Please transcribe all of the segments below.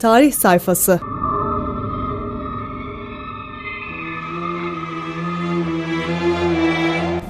Tarih sayfası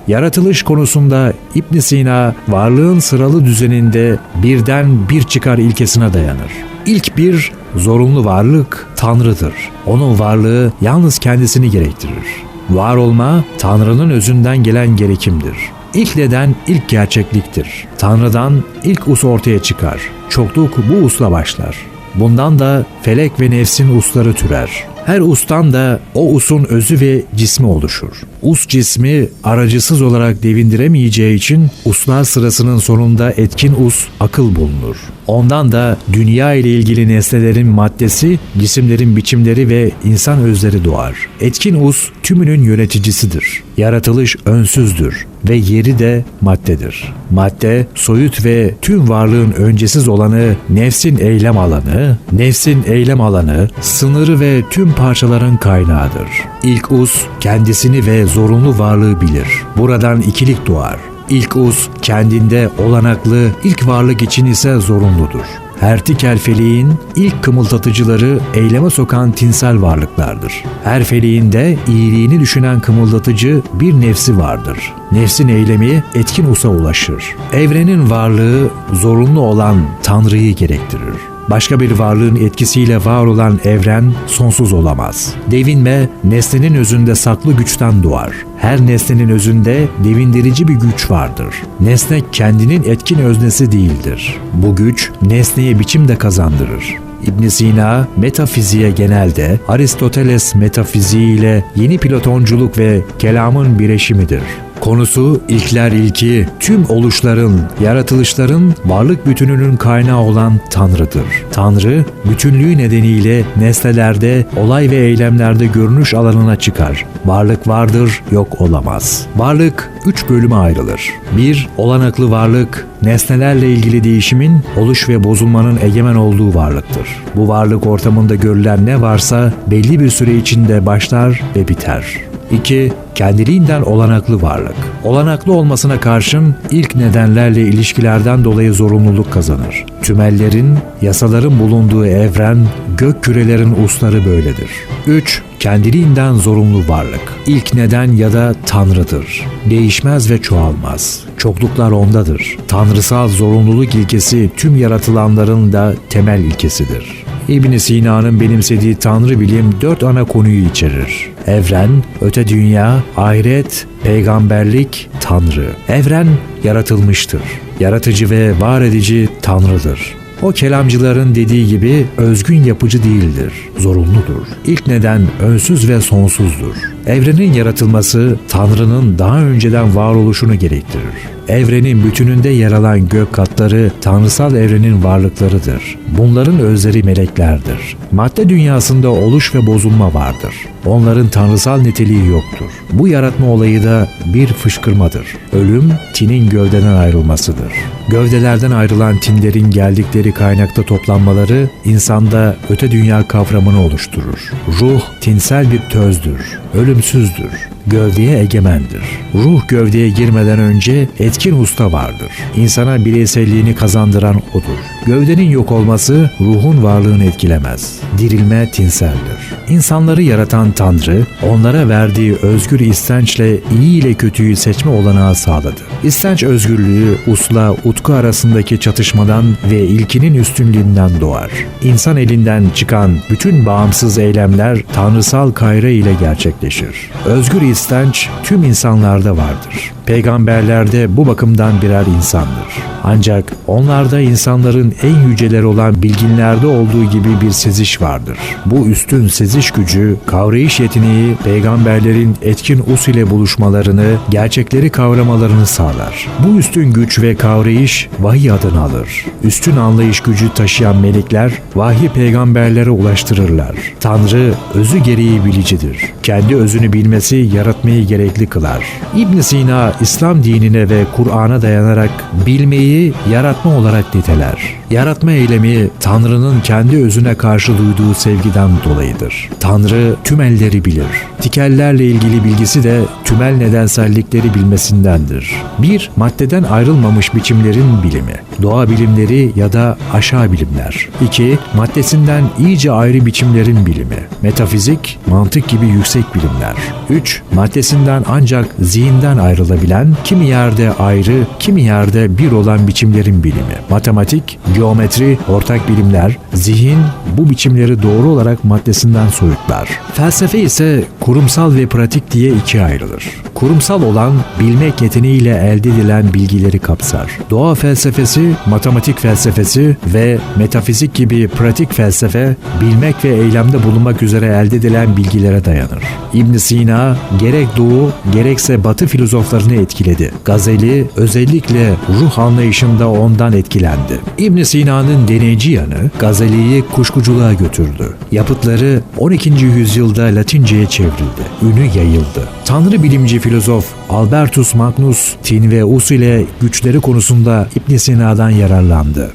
Yaratılış konusunda İbn Sina varlığın sıralı düzeninde birden bir çıkar ilkesine dayanır. İlk bir zorunlu varlık Tanrı'dır. Onun varlığı yalnız kendisini gerektirir. Var olma Tanrı'nın özünden gelen gerekimdir. İlk neden ilk gerçekliktir. Tanrı'dan ilk us ortaya çıkar. Çokluk bu usla başlar. Bundan da felek ve nefsin usları türer. Her ustan da o usun özü ve cismi oluşur. Us cismi aracısız olarak devindiremeyeceği için uslar sırasının sonunda etkin us akıl bulunur. Ondan da dünya ile ilgili nesnelerin maddesi, cisimlerin biçimleri ve insan özleri doğar. Etkin us tümünün yöneticisidir. Yaratılış önsüzdür ve yeri de maddedir. Madde, soyut ve tüm varlığın öncesiz olanı, nefsin eylem alanı, nefsin eylem alanı, sınırı ve tüm parçaların kaynağıdır. İlk us kendisini ve zorunlu varlığı bilir. Buradan ikilik doğar. İlk us kendinde olanaklı, ilk varlık için ise zorunludur. Her tikel feleğin ilk kımıldatıcıları eyleme sokan tinsel varlıklardır. Her feleğin de iyiliğini düşünen kımıldatıcı bir nefsi vardır. Nefsin eylemi etkin usa ulaşır. Evrenin varlığı zorunlu olan Tanrı'yı gerektirir. Başka bir varlığın etkisiyle var olan evren sonsuz olamaz. Devinme nesnenin özünde saklı güçten doğar. Her nesnenin özünde devindirici bir güç vardır. Nesne kendinin etkin öznesi değildir. Bu güç nesneye biçim de kazandırır. İbn Sina metafiziğe genelde Aristoteles metafiziği ile yeni Platonculuk ve kelamın bireşimidir. Konusu ilkler ilki, tüm oluşların, yaratılışların varlık bütününün kaynağı olan Tanrı'dır. Tanrı, bütünlüğü nedeniyle nesnelerde, olay ve eylemlerde görünüş alanına çıkar. Varlık vardır, yok olamaz. Varlık üç bölüme ayrılır. 1. Olanaklı varlık, nesnelerle ilgili değişimin, oluş ve bozulmanın egemen olduğu varlıktır. Bu varlık ortamında görülen ne varsa belli bir süre içinde başlar ve biter. 2. Kendiliğinden olanaklı varlık. Olanaklı olmasına karşın ilk nedenlerle ilişkilerden dolayı zorunluluk kazanır. Tümellerin, yasaların bulunduğu evren, gök kürelerin usları böyledir. 3. Kendiliğinden zorunlu varlık. İlk neden ya da Tanrı'dır. Değişmez ve çoğalmaz. Çokluklar ondadır. Tanrısal zorunluluk ilkesi tüm yaratılanların da temel ilkesidir. İbn Sina'nın benimsediği tanrı bilim dört ana konuyu içerir. Evren, öte dünya, ahiret, peygamberlik, tanrı. Evren yaratılmıştır. Yaratıcı ve var edici tanrıdır. O kelamcıların dediği gibi özgün yapıcı değildir, zorunludur. İlk neden önsüz ve sonsuzdur. Evrenin yaratılması Tanrı'nın daha önceden varoluşunu gerektirir. Evrenin bütününde yer alan gök katları tanrısal evrenin varlıklarıdır. Bunların özleri meleklerdir. Madde dünyasında oluş ve bozulma vardır. Onların tanrısal niteliği yoktur. Bu yaratma olayı da bir fışkırmadır. Ölüm, tinin gövdeden ayrılmasıdır. Gövdelerden ayrılan tinlerin geldikleri kaynakta toplanmaları insanda öte dünya kavramını oluşturur. Ruh tinsel bir tözdür, ölümsüzdür gövdeye egemendir. Ruh gövdeye girmeden önce etkin usta vardır. İnsana bireyselliğini kazandıran odur. Gövdenin yok olması ruhun varlığını etkilemez. Dirilme tinseldir. İnsanları yaratan Tanrı, onlara verdiği özgür istençle iyi ile kötüyü seçme olanağı sağladı. İstenç özgürlüğü usla utku arasındaki çatışmadan ve ilkinin üstünlüğünden doğar. İnsan elinden çıkan bütün bağımsız eylemler tanrısal kayra ile gerçekleşir. Özgür istenç tüm insanlarda vardır. Peygamberler de bu bakımdan birer insandır. Ancak onlarda insanların en yüceleri olan bilginlerde olduğu gibi bir seziş vardır. Bu üstün seziş gücü, kavrayış yeteneği peygamberlerin etkin us ile buluşmalarını, gerçekleri kavramalarını sağlar. Bu üstün güç ve kavrayış vahiy adını alır. Üstün anlayış gücü taşıyan melekler vahyi peygamberlere ulaştırırlar. Tanrı özü gereği bilicidir. Kendi özünü bilmesi yaratmayı gerekli kılar. İbn Sina İslam dinine ve Kur'an'a dayanarak bilmeyi yaratma olarak niteler. Yaratma eylemi Tanrı'nın kendi özüne karşı duyduğu sevgiden dolayıdır. Tanrı tümelleri bilir. Tikellerle ilgili bilgisi de tümel nedensellikleri bilmesindendir. Bir, maddeden ayrılmamış biçimlerin bilimi. Doğa bilimleri ya da aşağı bilimler. İki, maddesinden iyice ayrı biçimlerin bilimi. Metafizik, mantık gibi yüksek bilimler. Üç, maddesinden ancak zihinden ayrılabilen, kimi yerde ayrı, kimi yerde bir olan biçimlerin bilimi. Matematik, geometri, ortak bilimler, zihin bu biçimleri doğru olarak maddesinden soyutlar. Felsefe ise kurumsal ve pratik diye ikiye ayrılır. Kurumsal olan bilmek yeteneğiyle elde edilen bilgileri kapsar. Doğa felsefesi, matematik felsefesi ve metafizik gibi pratik felsefe bilmek ve eylemde bulunmak üzere elde edilen bilgilere dayanır. ibn Sina gerek Doğu gerekse Batı filozoflarını etkiledi. Gazeli özellikle ruh anlayışında ondan etkilendi. ibn Sina'nın deneyici yanı Gazeli'yi kuşkuculuğa götürdü. Yapıtları 12. yüzyılda Latince'ye çevrildi. Ünü yayıldı. Tanrı bilimci filozof Albertus Magnus Tin ve Us ile güçleri konusunda ibn Sina'dan yararlandı.